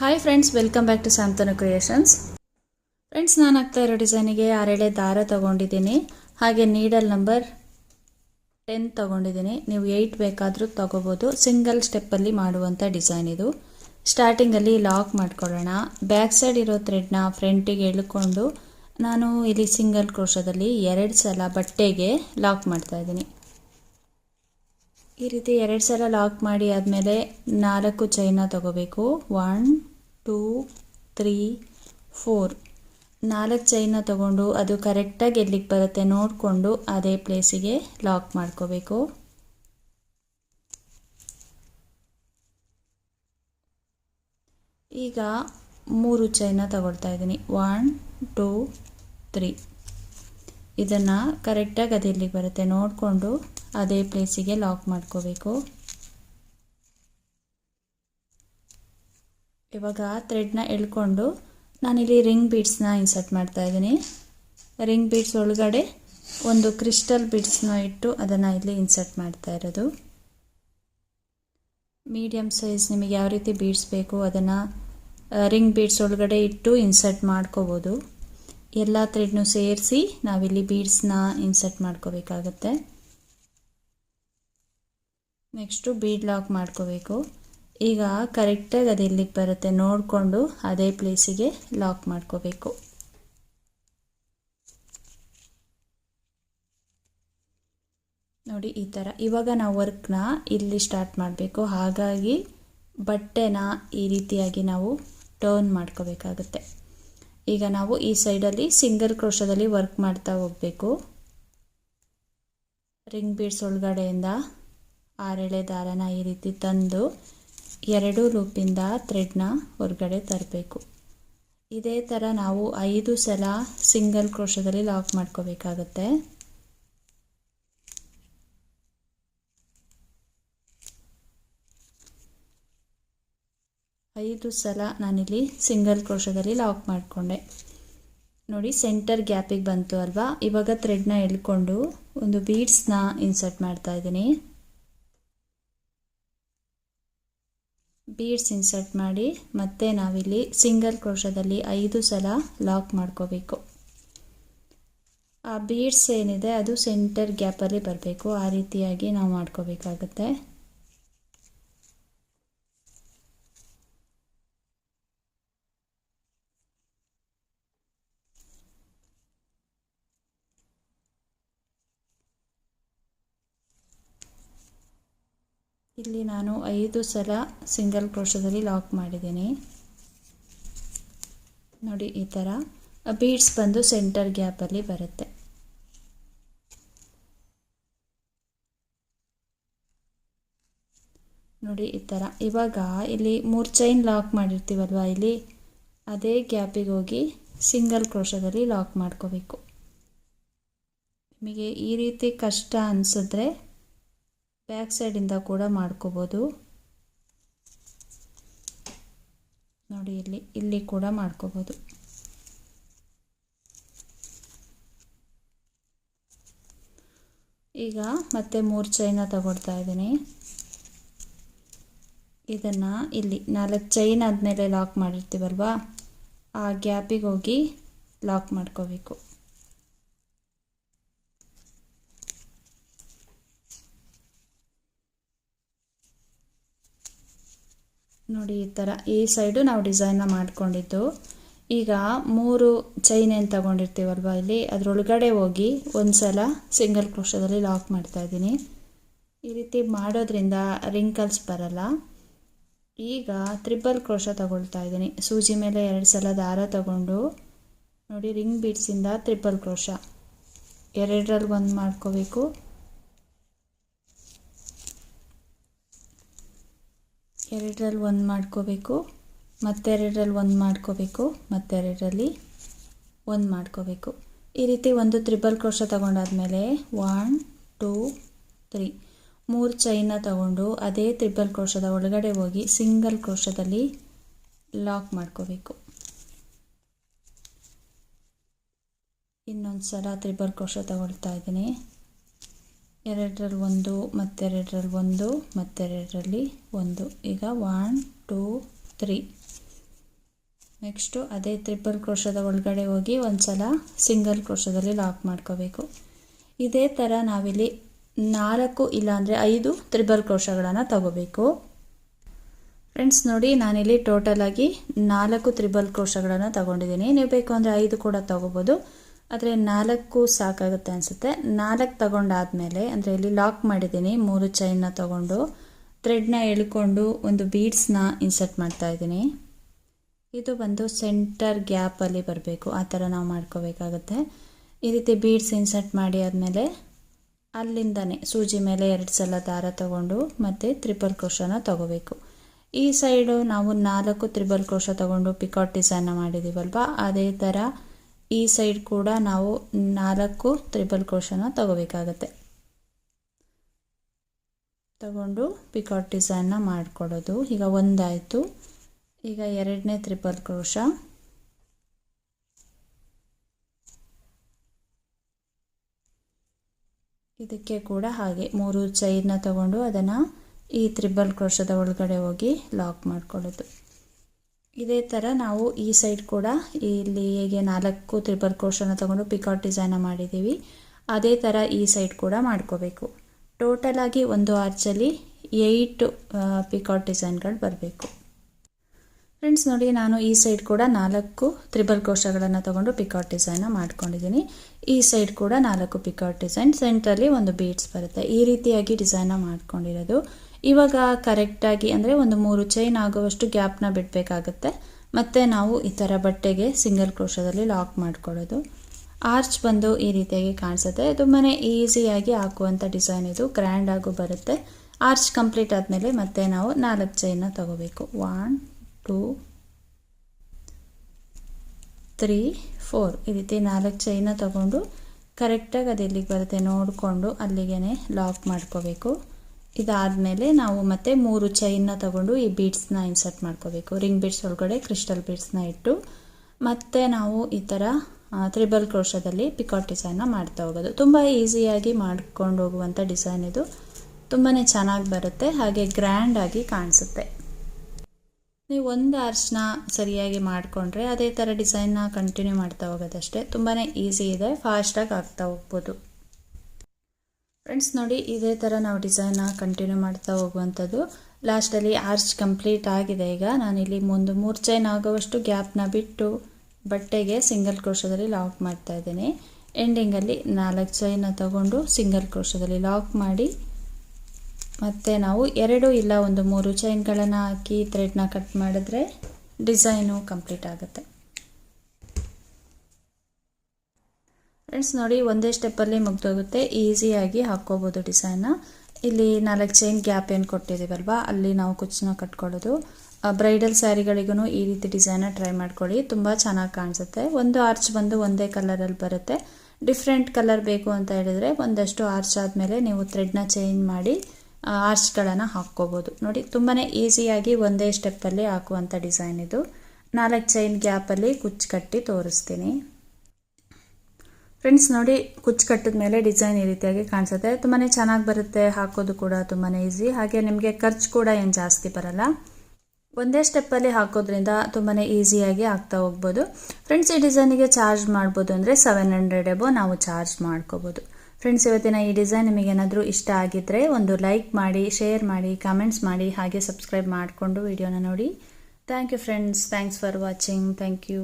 Hi friends welcome back to Santana creations friends ನಾನು ಆಗ್ತಾ ಇರೋ ಡಿಸೈನಿಗೆ ಆರೆಳೆ ದಾರ ತಗೊಂಡಿದ್ದೀನಿ. ಹಾಗೆ ನೀಡಲ್ ನಂಬರ್ ಟೆನ್ ತಗೊಂಡಿದ್ದೀನಿ. ನೀವು ಏಯ್ಟ್ ಬೇಕಾದರೂ ತಗೋಬೋದು. ಸಿಂಗಲ್ ಸ್ಟೆಪ್ಪಲ್ಲಿ ಮಾಡುವಂಥ ಡಿಸೈನ್ ಇದು. ಸ್ಟಾರ್ಟಿಂಗಲ್ಲಿ ಲಾಕ್ ಮಾಡ್ಕೊಳ್ಳೋಣ. ಬ್ಯಾಕ್ ಸೈಡ್ ಇರೋ ಥ್ರೆಡ್ನ ಫ್ರಂಟಿಗೆ ಎಳ್ಕೊಂಡು ನಾನು ಇಲ್ಲಿ ಸಿಂಗಲ್ ಕ್ರೋಶದಲ್ಲಿ ಎರಡು ಸಲ ಬಟ್ಟೆಗೆ ಲಾಕ್ ಮಾಡ್ತಾ ಇದ್ದೀನಿ. ಈ ರೀತಿ ಎರಡು ಸಲ ಲಾಕ್ ಮಾಡಿ ಆದಮೇಲೆ ನಾಲ್ಕು ಚೈನ ತಗೋಬೇಕು. ಒನ್ ಟೂ ತ್ರೀ ಫೋರ್ ನಾಲ್ಕು ಚೈನ ತಗೊಂಡು ಅದು ಕರೆಕ್ಟಾಗಿ ಎಲ್ಲಿಗೆ ಬರುತ್ತೆ ನೋಡಿಕೊಂಡು ಅದೇ ಪ್ಲೇಸಿಗೆ ಲಾಕ್ ಮಾಡ್ಕೋಬೇಕು. ಈಗ ಮೂರು ಚೈನ ತಗೊಳ್ತಾ ಇದ್ದೀನಿ. ಒನ್ ಟೂ ತ್ರೀ ಇದನ್ನು ಕರೆಕ್ಟಾಗಿ ಅದು ಎಲ್ಲಿಗೆ ಬರುತ್ತೆ ನೋಡಿಕೊಂಡು ಅದೇ ಪ್ಲೇಸಿಗೆ ಲಾಕ್ ಮಾಡ್ಕೋಬೇಕು. ಇವಾಗ ಥ್ರೆಡ್ನ ಎಳ್ಕೊಂಡು ನಾನಿಲ್ಲಿ ರಿಂಗ್ ಬೀಡ್ಸ್ನ ಇನ್ಸರ್ಟ್ ಮಾಡ್ತಾ ಇದ್ದೀನಿ. ರಿಂಗ್ ಬೀಡ್ಸ್ ಒಳಗಡೆ ಒಂದು ಕ್ರಿಸ್ಟಲ್ ಬೀಡ್ಸ್ನ ಇಟ್ಟು ಅದನ್ನು ಇಲ್ಲಿ ಇನ್ಸರ್ಟ್ ಮಾಡ್ತಾ ಇರೋದು. ಮೀಡಿಯಮ್ ಸೈಜ್ ನಿಮಗೆ ಯಾವ ರೀತಿ ಬೀಡ್ಸ್ ಬೇಕು ಅದನ್ನು ರಿಂಗ್ ಬೀಡ್ಸ್ ಒಳಗಡೆ ಇಟ್ಟು ಇನ್ಸರ್ಟ್ ಮಾಡ್ಕೋಬೋದು. ಎಲ್ಲ ಥ್ರೆಡ್ನು ಸೇರಿಸಿ ನಾವಿಲ್ಲಿ ಬೀಡ್ಸ್ನ ಇನ್ಸರ್ಟ್ ಮಾಡ್ಕೋಬೇಕಾಗತ್ತೆ. ನೆಕ್ಸ್ಟು ಬೀಡ್ ಲಾಕ್ ಮಾಡ್ಕೋಬೇಕು. ಈಗ ಕರೆಕ್ಟಾಗಿ ಅದು ಎಲ್ಲಿಗೆ ಬರುತ್ತೆ. ನೋಡಿಕೊಂಡು ಅದೇ ಪ್ಲೇಸಿಗೆ ಲಾಕ್ ಮಾಡ್ಕೋಬೇಕು. ನೋಡಿ ಈ ಥರ ಇವಾಗ ನಾವು ವರ್ಕ್ನ ಇಲ್ಲಿ ಸ್ಟಾರ್ಟ್ ಮಾಡಬೇಕು. ಹಾಗಾಗಿ ಬಟ್ಟೆನ ಈ ರೀತಿಯಾಗಿ ನಾವು ಟರ್ನ್ ಮಾಡ್ಕೋಬೇಕಾಗುತ್ತೆ. ಈಗ ನಾವು ಈ ಸೈಡಲ್ಲಿ ಸಿಂಗಲ್ ಕ್ರೋಶದಲ್ಲಿ ವರ್ಕ್ ಮಾಡ್ತಾ ಹೋಗಬೇಕು. ರಿಂಗ್ ಬೀಡ್ಸ್ ಒಳಗಡೆಯಿಂದ ಆರೆಳೆ ದಾರನ ಈ ರೀತಿ ತಂದು ಎರಡು ಲೂಪಿಂದ ಥ್ರೆಡ್ನ ಹೊರಗಡೆ ತರಬೇಕು. ಇದೇ ಥರ ನಾವು ಐದು ಸಲ ಸಿಂಗಲ್ ಕ್ರೋಶದಲ್ಲಿ ಲಾಕ್ ಮಾಡ್ಕೋಬೇಕಾಗತ್ತೆ. ಐದು ಸಲ ನಾನಿಲ್ಲಿ ಸಿಂಗಲ್ ಕ್ರೋಶದಲ್ಲಿ ಲಾಕ್ ಮಾಡಿಕೊಂಡೆ. ನೋಡಿ, ಸೆಂಟರ್ ಗ್ಯಾಪಿಗೆ ಬಂತು ಅಲ್ವಾ? ಇವಾಗ ಥ್ರೆಡ್ನ ಎಳ್ಕೊಂಡು ಒಂದು ಬೀಡ್ಸ್ನ ಇನ್ಸರ್ಟ್ ಮಾಡ್ತಾ ಇದ್ದೀನಿ. ಬೀಡ್ಸ್ ಇನ್ಸರ್ಟ್ ಮಾಡಿ ಮತ್ತೆ ನಾವಿಲ್ಲಿ ಸಿಂಗಲ್ ಕ್ರೋಶದಲ್ಲಿ ಐದು ಸಲ ಲಾಕ್ ಮಾಡ್ಕೋಬೇಕು. ಆ ಬೀಡ್ಸ್ ಏನಿದೆ, ಅದು ಸೆಂಟರ್ ಗ್ಯಾಪಲ್ಲಿ ಬರಬೇಕು. ಆ ರೀತಿಯಾಗಿ ನಾವು ಮಾಡ್ಕೋಬೇಕಾಗತ್ತೆ. ಇಲ್ಲಿ ನಾನು ಐದು ಸಲ ಸಿಂಗಲ್ ಕ್ರೋಶದಲ್ಲಿ ಲಾಕ್ ಮಾಡಿದ್ದೀನಿ. ನೋಡಿ, ಈ ಥರ. ಬೀಡ್ಸ್ ಬಂದು ಸೆಂಟರ್ ಗ್ಯಾಪಲ್ಲಿ ಬರುತ್ತೆ. ನೋಡಿ, ಈ ಥರ. ಇವಾಗ ಇಲ್ಲಿ ಮೂರು ಚೈನ್ ಲಾಕ್ ಮಾಡಿರ್ತೀವಲ್ವ ಇಲ್ಲಿ? ಅದೇ ಗ್ಯಾಪಿಗೆ ಹೋಗಿ ಸಿಂಗಲ್ ಕ್ರೋಶದಲ್ಲಿ ಲಾಕ್ ಮಾಡ್ಕೋಬೇಕು. ನಿಮಗೆ ಈ ರೀತಿ ಕಷ್ಟ ಅನಿಸಿದ್ರೆ ಬ್ಯಾಕ್ ಸೈಡಿಂದ ಕೂಡ ಮಾಡ್ಕೋಬೋದು. ನೋಡಿ, ಇಲ್ಲಿ ಇಲ್ಲಿ ಕೂಡ ಮಾಡ್ಕೋಬೋದು. ಈಗ ಮತ್ತೆ ಮೂರು ಚೈನ ತಗೊಳ್ತಾ ಇದ್ದೀನಿ. ಇದನ್ನು ಇಲ್ಲಿ ನಾಲ್ಕು ಚೈನ್ ಆದಮೇಲೆ ಲಾಕ್ ಮಾಡಿರ್ತೀವಲ್ವಾ? ಆ ಗ್ಯಾಪಿಗೆ ಹೋಗಿ ಲಾಕ್ ಮಾಡ್ಕೋಬೇಕು. ನೋಡಿ, ಈ ಥರ ಈ ಸೈಡು ನಾವು ಡಿಸೈನ್ನ ಮಾಡಿಕೊಂಡಿದ್ದು. ಈಗ ಮೂರು ಚೈನ್ ಏನು ತಗೊಂಡಿರ್ತೀವಲ್ವ ಇಲ್ಲಿ? ಅದರೊಳಗಡೆ ಹೋಗಿ ಒಂದು ಸಲ ಸಿಂಗಲ್ ಕ್ರೋಶದಲ್ಲಿ ಲಾಕ್ ಮಾಡ್ತಾ ಇದ್ದೀನಿ. ಈ ರೀತಿ ಮಾಡೋದ್ರಿಂದ ರಿಂಕಲ್ಸ್ ಬರಲ್ಲ. ಈಗ ತ್ರಿಬಲ್ ಕ್ರೋಶ ತಗೊಳ್ತಾ ಇದ್ದೀನಿ. ಸೂಜಿ ಮೇಲೆ ಎರಡು ಸಲ ದಾರ ತಗೊಂಡು. ನೋಡಿ ರಿಂಗ್ ಬೀಡ್ಸಿಂದ ತ್ರಿಬಲ್ ಕ್ರೋಶ ಎರಡರಲ್ಲಿ ಒಂದು ಮಾಡ್ಕೋಬೇಕು. ಎರಡರಲ್ಲಿ ಒಂದು ಮಾಡ್ಕೋಬೇಕು, ಮತ್ತೆರಡರಲ್ಲಿ ಒಂದು ಮಾಡ್ಕೋಬೇಕು, ಮತ್ತೆರಡರಲ್ಲಿ ಒಂದು ಮಾಡ್ಕೋಬೇಕು. ಈ ರೀತಿ ಒಂದು ತ್ರಿಬಲ್ ಕ್ರೋಶ ತಗೊಂಡಾದ್ಮೇಲೆ ಒನ್, ಟೂ, ತ್ರೀ. ಮೂರು ಚೈನ ತಗೊಂಡು ಅದೇ ತ್ರಿಬಲ್ ಕ್ರೋಶದ ಒಳಗಡೆ ಹೋಗಿ ಸಿಂಗಲ್ ಕ್ರೋಶದಲ್ಲಿ ಲಾಕ್ ಮಾಡ್ಕೋಬೇಕು. ಇನ್ನೊಂದು ಸಲ ತ್ರಿಬಲ್ ಕ್ರೋಶ ತಗೊಳ್ತಾ ಇದ್ದೀನಿ. ಎರಡರಲ್ಲಿ ಒಂದು, ಮತ್ತೆರಡರಲ್ಲಿ ಒಂದು ಮತ್ತೆರಡರಲ್ಲಿ ಒಂದು. ಈಗ ಒನ್ ಟೂ ತ್ರೀ ನೆಕ್ಸ್ಟು ಅದೇ ತ್ರಿಪಲ್ ಕ್ರೋಶದ ಒಳಗಡೆ ಹೋಗಿ ಒಂದು ಸಲ ಸಿಂಗಲ್ ಕ್ರೋಶದಲ್ಲಿ ಲಾಕ್ ಮಾಡ್ಕೋಬೇಕು. ಇದೇ ಥರ ನಾವಿಲ್ಲಿ ನಾಲ್ಕು ಇಲ್ಲಾಂದರೆ ಐದು ತ್ರಿಬಲ್ ಕ್ರೋಶಗಳನ್ನು ತಗೋಬೇಕು. ಫ್ರೆಂಡ್ಸ್ ನೋಡಿ ನಾನಿಲ್ಲಿ ಟೋಟಲಾಗಿ ನಾಲ್ಕು ತ್ರಿಬಲ್ ಕ್ರೋಶಗಳನ್ನು ತಗೊಂಡಿದ್ದೀನಿ. ನೀವು ಬೇಕು ಅಂದರೆ ಐದು ಕೂಡ ತಗೋಬೋದು. ಆದರೆ ನಾಲ್ಕು ಸಾಕಾಗುತ್ತೆ ಅನಿಸುತ್ತೆ. ನಾಲ್ಕು ತಗೊಂಡಾದಮೇಲೆ, ಅಂದರೆ ಇಲ್ಲಿ ಲಾಕ್ ಮಾಡಿದ್ದೀನಿ, ಮೂರು ಚೈನ್ನ ತಗೊಂಡು ಥ್ರೆಡ್ನ ಎಳ್ಕೊಂಡು ಒಂದು ಬೀಡ್ಸ್ನ ಇನ್ಸರ್ಟ್ ಮಾಡ್ತಾ ಇದ್ದೀನಿ. ಇದು ಬಂದು ಸೆಂಟರ್ ಗ್ಯಾಪಲ್ಲಿ ಬರಬೇಕು, ಆ ಥರ ನಾವು ಮಾಡ್ಕೋಬೇಕಾಗುತ್ತೆ. ಈ ರೀತಿ ಬೀಡ್ಸ್ ಇನ್ಸರ್ಟ್ ಮಾಡಿ ಆದಮೇಲೆ, ಅಲ್ಲಿಂದನೇ ಸೂಜಿ ಮೇಲೆ ಎರಡು ಸಲ ದಾರ ತಗೊಂಡು ಮತ್ತು ತ್ರಿಪಲ್ ಕ್ರೋಶನ ತಗೋಬೇಕು. ಈ ಸೈಡು ನಾವು ನಾಲ್ಕು ತ್ರಿಬಲ್ ಕ್ರೋಶ ತಗೊಂಡು ಪಿಕಾಟ್ ಡಿಸೈನ್ನ ಮಾಡಿದ್ದೀವಲ್ವ ಅದೇ ಥರ ಈ ಸೈಡ್ ಕೂಡ ನಾವು ನಾಲ್ಕು ತ್ರಿಬಲ್ ಕ್ರೋಶನ ತಗೋಬೇಕಾಗತ್ತೆ. ತಗೊಂಡು ಪಿಕಾಟ್ ಡಿಸೈನ್ನ ಮಾಡಿಕೊಡೋದು. ಈಗ ಒಂದಾಯಿತು. ಈಗ ಎರಡನೇ ತ್ರಿಬಲ್ ಕ್ರೋಶ. ಇದಕ್ಕೆ ಕೂಡ ಹಾಗೆ ಮೂರು ಚೈನ್ನ ತಗೊಂಡು ಅದನ್ನು ಈ ತ್ರಿಬಲ್ ಕ್ರೋಶದ ಒಳಗಡೆ ಹೋಗಿ ಲಾಕ್ ಮಾಡ್ಕೊಳ್ಳೋದು. ಇದೇ ಥರ ನಾವು ಈ ಸೈಡ್ ಕೂಡ ಇಲ್ಲಿ ಹೇಗೆ ನಾಲ್ಕು ತ್ರಿಬಲ್ ಕ್ರೋಶನ ತಗೊಂಡು ಪಿಕಾಟ್ ಡಿಸೈನ ಮಾಡಿದ್ದೀವಿ. ಅದೇ ಥರ ಈ ಸೈಡ್ ಕೂಡ ಮಾಡ್ಕೋಬೇಕು. ಟೋಟಲಾಗಿ ಒಂದು ಆರ್ಚಲ್ಲಿ ಏಯ್ಟ್ ಪಿಕಾಟ್ ಡಿಸೈನ್ಗಳು ಬರಬೇಕು. ಫ್ರೆಂಡ್ಸ್ ನೋಡಿ ನಾನು ಈ ಸೈಡ್ ಕೂಡ ನಾಲ್ಕು ತ್ರಿಬಲ್ ಕೋಶಗಳನ್ನು ತಗೊಂಡು ಪಿಕಾಟ್ ಡಿಸೈನ ಮಾಡ್ಕೊಂಡಿದ್ದೀನಿ. ಈ ಸೈಡ್ ಕೂಡ ನಾಲ್ಕು ಪಿಕಾಟ್ ಡಿಸೈನ್ ಸೆಂಟ್ರಲ್ಲಿ ಒಂದು ಬೀಡ್ಸ್ ಬರುತ್ತೆ. ಈ ರೀತಿಯಾಗಿ ಡಿಸೈನ ಮಾಡ್ಕೊಂಡಿರೋದು. ಇವಾಗ ಕರೆಕ್ಟಾಗಿ ಅಂದರೆ ಒಂದು ಮೂರು ಚೈನ್ ಆಗುವಷ್ಟು ಗ್ಯಾಪ್ನ ಬಿಡಬೇಕಾಗತ್ತೆ. ಮತ್ತು ನಾವು ಈ ಥರ ಬಟ್ಟೆಗೆ ಸಿಂಗಲ್ ಕ್ರೋಶದಲ್ಲಿ ಲಾಕ್ ಮಾಡ್ಕೊಳ್ಳೋದು. ಆರ್ಚ್ ಬಂದು ಈ ರೀತಿಯಾಗಿ ಕಾಣಿಸುತ್ತೆ. ತುಂಬಾ ಈಸಿಯಾಗಿ ಹಾಕುವಂಥ ಡಿಸೈನ್ ಇದು. ಗ್ರ್ಯಾಂಡ್ ಆಗು ಬರುತ್ತೆ. ಆರ್ಚ್ ಕಂಪ್ಲೀಟ್ ಆದಮೇಲೆ ಮತ್ತೆ ನಾವು ನಾಲ್ಕು ಚೈನ್ನ ತಗೋಬೇಕು. ಒನ್ ಟೂ ತ್ರೀ ಫೋರ್ ಈ ರೀತಿ ನಾಲ್ಕು ಚೈನ ತಗೊಂಡು ಕರೆಕ್ಟಾಗಿ ಅದು ಎಲ್ಲಿಗೆ ಬರುತ್ತೆ ನೋಡಿಕೊಂಡು ಅಲ್ಲಿಗೆ ಲಾಕ್ ಮಾಡ್ಕೋಬೇಕು. ಇದಾದಮೇಲೆ ನಾವು ಮತ್ತೆ ಮೂರು ಚೈನ್ನ ತಗೊಂಡು ಈ ಬೀಡ್ಸ್ನ ಇನ್ಸರ್ಟ್ ಮಾಡ್ಕೋಬೇಕು. ರಿಂಗ್ ಬೀಡ್ಸ್ ಒಳಗಡೆ ಕ್ರಿಸ್ಟಲ್ ಬೀಡ್ಸ್ನ ಇಟ್ಟು ಮತ್ತೆ ನಾವು ಈ ಥರ ತ್ರಿಬಲ್ ಕ್ರೋಶದಲ್ಲಿ ಪಿಕಾಟ್ ಡಿಸೈನ್ನ ಮಾಡ್ತಾ ಹೋಗೋದು. ತುಂಬ ಈಸಿಯಾಗಿ ಮಾಡ್ಕೊಂಡು ಹೋಗುವಂಥ ಡಿಸೈನ್ ಇದು. ತುಂಬಾ ಚೆನ್ನಾಗಿ ಬರುತ್ತೆ, ಹಾಗೆ ಗ್ರ್ಯಾಂಡಾಗಿ ಕಾಣಿಸುತ್ತೆ. ನೀವು ಒಂದು ಆರ್ಚ್ನ ಸರಿಯಾಗಿ ಮಾಡಿಕೊಂಡ್ರೆ ಅದೇ ಥರ ಡಿಸೈನ್ನ ಕಂಟಿನ್ಯೂ ಮಾಡ್ತಾ ಹೋಗೋದಷ್ಟೇ. ತುಂಬಾ ಈಸಿ ಇದೆ ಫಾಸ್ಟಾಗಿ ಆಗ್ತಾ ಹೋಗ್ಬೋದು. ಫ್ರೆಂಡ್ಸ್ ನೋಡಿ ಇದೇ ಥರ ನಾವು ಡಿಸೈನ್ನ ಕಂಟಿನ್ಯೂ ಮಾಡ್ತಾ ಹೋಗುವಂಥದ್ದು. ಲಾಸ್ಟಲ್ಲಿ ಆರ್ಚ್ ಕಂಪ್ಲೀಟ್ ಆಗಿದೆ ಈಗ. ನಾನಿಲ್ಲಿ ಒಂದು ಮೂರು ಚೈನ್ ಆಗುವಷ್ಟು ಗ್ಯಾಪ್ನ ಬಿಟ್ಟು ಬಟ್ಟೆಗೆ ಸಿಂಗಲ್ ಕ್ರೋಶದಲ್ಲಿ ಲಾಕ್ ಮಾಡ್ತಾ ಇದ್ದೀನಿ. ಎಂಡಿಂಗಲ್ಲಿ ನಾಲ್ಕು ಚೈನ ತಗೊಂಡು ಸಿಂಗಲ್ ಕ್ರೋಶದಲ್ಲಿ ಲಾಕ್ ಮಾಡಿ ಮತ್ತು ನಾವು ಎರಡು ಇಲ್ಲ ಒಂದು ಮೂರು ಚೈನ್ಗಳನ್ನು ಹಾಕಿ ಥ್ರೆಡ್ನ ಕಟ್ ಮಾಡಿದ್ರೆ ಡಿಸೈನು ಕಂಪ್ಲೀಟ್ ಆಗುತ್ತೆ. ಫ್ರೆಂಡ್ಸ್ ನೋಡಿ ಒಂದೇ ಸ್ಟೆಪ್ಪಲ್ಲಿ ಮುಗ್ದೋಗುತ್ತೆ. ಈಸಿಯಾಗಿ ಹಾಕ್ಕೋಬೋದು ಡಿಸೈನ್ನ ಇಲ್ಲಿ ನಾಲ್ಕು ಚೈನ್ ಗ್ಯಾಪ್ ಏನು ಕೊಟ್ಟಿದ್ದೀವಲ್ವ? ಅಲ್ಲಿ ನಾವು ಕುಚ್ಚನ್ನ ಕಟ್ಕೊಳ್ಳೋದು. ಬ್ರೈಡಲ್ ಸ್ಯಾರಿಗಳಿಗೂ ಈ ರೀತಿ ಡಿಸೈನ ಟ್ರೈ ಮಾಡ್ಕೊಳ್ಳಿ. ತುಂಬ ಚೆನ್ನಾಗಿ ಕಾಣಿಸುತ್ತೆ. ಒಂದು ಆರ್ಚ್ ಬಂದು ಒಂದೇ ಕಲರಲ್ಲಿ ಬರುತ್ತೆ. ಡಿಫ್ರೆಂಟ್ ಕಲರ್ ಬೇಕು ಅಂತ ಹೇಳಿದರೆ ಒಂದಷ್ಟು ಆರ್ಚ್ ಆದಮೇಲೆ ನೀವು ಥ್ರೆಡ್ನ ಚೇಂಜ್ ಮಾಡಿ ಆರ್ಚ್ಗಳನ್ನು ಹಾಕ್ಕೋಬೋದು. ನೋಡಿ ತುಂಬಾ ಈಸಿಯಾಗಿ ಒಂದೇ ಸ್ಟೆಪ್ಪಲ್ಲಿ ಹಾಕುವಂಥ ಡಿಸೈನ್ ಇದು. ನಾಲ್ಕು ಚೈನ್ ಗ್ಯಾಪಲ್ಲಿ ಕುಚ್ಚು ಕಟ್ಟಿ ತೋರಿಸ್ತೀನಿ. ಫ್ರೆಂಡ್ಸ್ ನೋಡಿ, ಕುಚ್ಚು ಕಟ್ಟಿದ ಮೇಲೆ ಡಿಸೈನ್ ಈ ರೀತಿಯಾಗಿ ಕಾಣಿಸುತ್ತೆ. ತುಂಬಾ ಚೆನ್ನಾಗಿ ಬರುತ್ತೆ, ಹಾಕೋದು ಕೂಡ ತುಂಬಾ ಈಸಿ ಹಾಗೆ ನಿಮಗೆ ಖರ್ಚು ಕೂಡ ಏನು ಜಾಸ್ತಿ ಬರಲ್ಲ. ಒಂದೇ ಸ್ಟೆಪ್ಪಲ್ಲಿ ಹಾಕೋದ್ರಿಂದ ತುಂಬಾ ಈಸಿಯಾಗಿ ಆಗ್ತಾ ಹೋಗ್ಬೋದು. ಫ್ರೆಂಡ್ಸ್ ಈ ಡಿಸೈನಿಗೆ ಚಾರ್ಜ್ ಮಾಡ್ಬೋದು ಅಂದರೆ ಸೆವೆನ್ ಹಂಡ್ರೆಡ್ ಎಬೋ ನಾವು ಚಾರ್ಜ್ ಮಾಡ್ಕೋಬೋದು. ಫ್ರೆಂಡ್ಸ್ ಇವತ್ತಿನ ಈ ಡಿಸೈನ್ ನಿಮಗೇನಾದರೂ ಇಷ್ಟ ಆಗಿದ್ದರೆ ಒಂದು ಲೈಕ್ ಮಾಡಿ ಶೇರ್ ಮಾಡಿ ಕಾಮೆಂಟ್ಸ್ ಮಾಡಿ, ಹಾಗೆ ಸಬ್ಸ್ಕ್ರೈಬ್ ಮಾಡಿಕೊಂಡು ವಿಡಿಯೋನ ನೋಡಿ. Thank you friends thanks for watching thank you